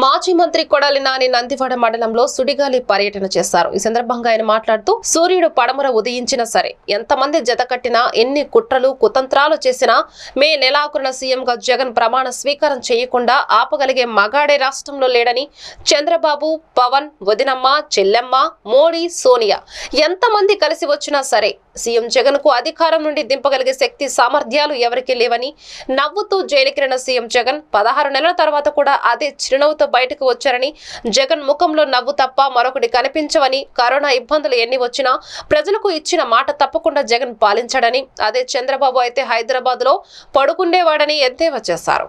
మాజీ మంత్రి కొడాలి నాని నందివాడ మండలంలో సుడిగాలి పర్యటన చేశారు. ఈ సందర్భంగా ఆయన మాట్లాడుతూ సూర్యుడు పడమర ఉదయించినా సరే ఎంతమంది జత కట్టినా ఎన్ని కుట్రలు కుతంత్రాలు చేసినా మే నెలాఖరున సీఎంగా జగన్ ప్రమాణ స్వీకారం చేయకుండా ఆపగలిగే మగాడే రాష్ట్రంలో లేడని చంద్రబాబు పవన్ వదినమ్మ చెల్లెమ్మ మోడీ సోనియా ఎంతమంది కలిసి వచ్చినా సరే సీఎం జగన్కు అధికారం నుండి దింపగలిగే శక్తి సామర్థ్యాలు ఎవరికీ లేవని నవ్వుతూ జైలుకెళ్ళిన సీఎం జగన్ పదహారు నెలల తర్వాత కూడా అదే చిరునవ్వుతో బయటకు వచ్చారని జగన్ ముఖంలో నవ్వు తప్ప మరొకటి కనిపించవని కరోనా ఇబ్బందులు ఎన్ని వచ్చినా ప్రజలకు ఇచ్చిన మాట తప్పకుండా జగన్ పాలించాడని అదే చంద్రబాబు అయితే హైదరాబాద్లో పడుకుండేవాడని ఎద్దేవా చేశారు.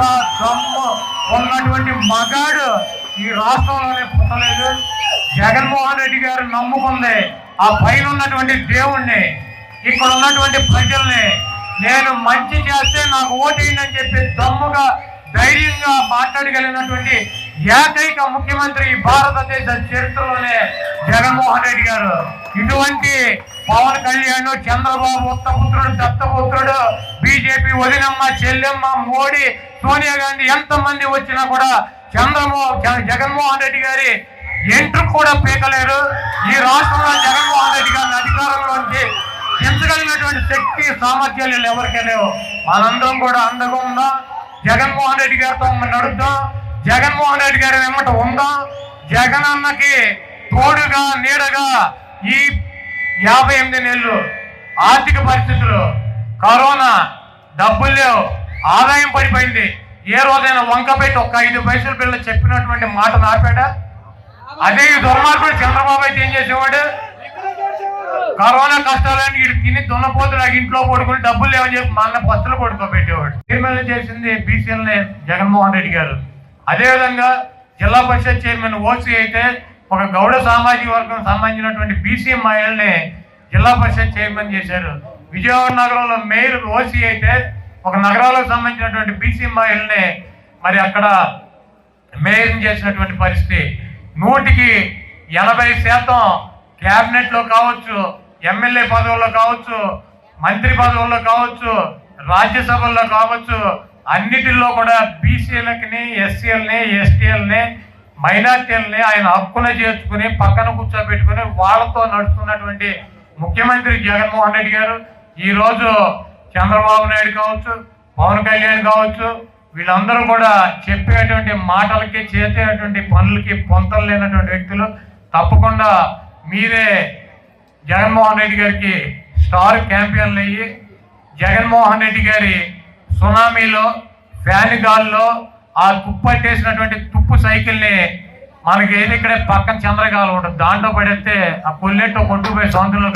సత్తా దమ్ము ఉన్నటువంటి మగాడు ఈ రాష్ట్రంలోనే పుట్టలేదు. జగన్మోహన్ రెడ్డి గారు నమ్ముకుంది. ఆ పైన ఉన్నటువంటి దేవుణ్ణి ఇక్కడ ఉన్నటువంటి ప్రజల్ని నేను మంచి చేస్తే నాకు ఓటేయండి అని చెప్పి దమ్ముగా ధైర్యంగా మాట్లాడగలిగినటువంటి ఏకైక ముఖ్యమంత్రి భారతదేశ చరిత్రలోనే జగన్మోహన్ రెడ్డి గారు. ఇటువంటి పవన్ కళ్యాణ్ చంద్రబాబు ఉత్తపుత్రుడు దత్తపుత్రుడు బీజేపీ వదినమ్మ చెల్లెమ్మ మోడీ సోనియా గాంధీ ఎంతమంది వచ్చినా కూడా చంద్రమో జగన్మోహన్ రెడ్డి గారి ఎంట్రు కూడా పీకలేరు. ఈ రాష్ట్రంలో జగన్మోహన్ రెడ్డి గారిని అధికారంలోంచి ఎంచగలిగినటువంటి శక్తి సామర్థ్యాలు ఎవరికీ లేవు. మనందరం కూడా అండగా ఉన్నా. జగన్మోహన్ రెడ్డి గారితో నడుద్దాం. జగన్మోహన్ రెడ్డి గారి వెంబట ఉందాం? జగన్ అన్నకి తోడుగా నీడగా ఈ యాభై ఎనిమిది నెలలు ఆర్థిక పరిస్థితులు కరోనా డబ్బులు లేవు ఆదాయం పడిపోయింది. ఏ రోజైనా వంక పెట్టి ఒక ఐదు పైసలు పిల్లలు చెప్పినటువంటి మాట నాపాడా అదే ఈ దుర్మార్గుడు చంద్రబాబు అయితే ఏం చేసేవాడు? కరోనా కష్టాలని తిని దున్నపోతులు ఇంట్లో పడుకుని డబ్బులు లేవని చెప్పి మా అన్న బస్సులు పడుకోబెట్టేవాడు. చైర్మన్ చేసింది బీసీఎల్నే జగన్మోహన్ రెడ్డి గారు. అదేవిధంగా జిల్లా పరిషత్ చైర్మన్ ఓసీ అయితే ఒక గౌడ సామాజిక వర్గం సంబంధించినటువంటి బీసీ మహిళల్ని జిల్లా పరిషత్ చైర్మన్ చేశారు. విజయవాడ నగరంలో మేయర్ ఓసీ అయితే ఒక నగరాలకు సంబంధించినటువంటి బీసీ మహిళల్ని మరి అక్కడ మేయర్ చేసినటువంటి పరిస్థితి. నూటికి ఎనభై శాతం క్యాబినెట్లో కావచ్చు ఎమ్మెల్యే పదవుల్లో కావచ్చు మంత్రి పదవుల్లో కావచ్చు రాజ్యసభల్లో కావచ్చు అన్నిటిల్లో కూడా బీసీలకి ఎస్సీలని ఎస్టీఎల్ని మైనార్టీలని ఆయన హక్కున చేర్చుకుని పక్కన కూర్చోబెట్టుకుని వాళ్ళతో నడుస్తున్నటువంటి ముఖ్యమంత్రి జగన్మోహన్ రెడ్డి గారు ఈరోజు చంద్రబాబు నాయుడు కావచ్చు పవన్ కళ్యాణ్ కావచ్చు వీళ్ళందరూ కూడా చెప్పేటువంటి మాటలకి చేసేటువంటి పనులకి పొంతలు లేనటువంటి వ్యక్తులు తప్పకుండా మీరే జగన్మోహన్ రెడ్డి గారికి స్టార్ క్యాంపియన్లు అయ్యి జగన్మోహన్ రెడ్డి గారి సునామీలో ఫ్యాన్ గాల్లో ఆ తుప్పట్టేసినటువంటి తుప్పు సైకిల్ని మనకి ఏది ఇక్కడే పక్కన చంద్రగాలు ఉంటుంది. దాంట్లో పడేస్తే ఆ కొల్లెట్టు కొట్టుపోయి సొంతంలో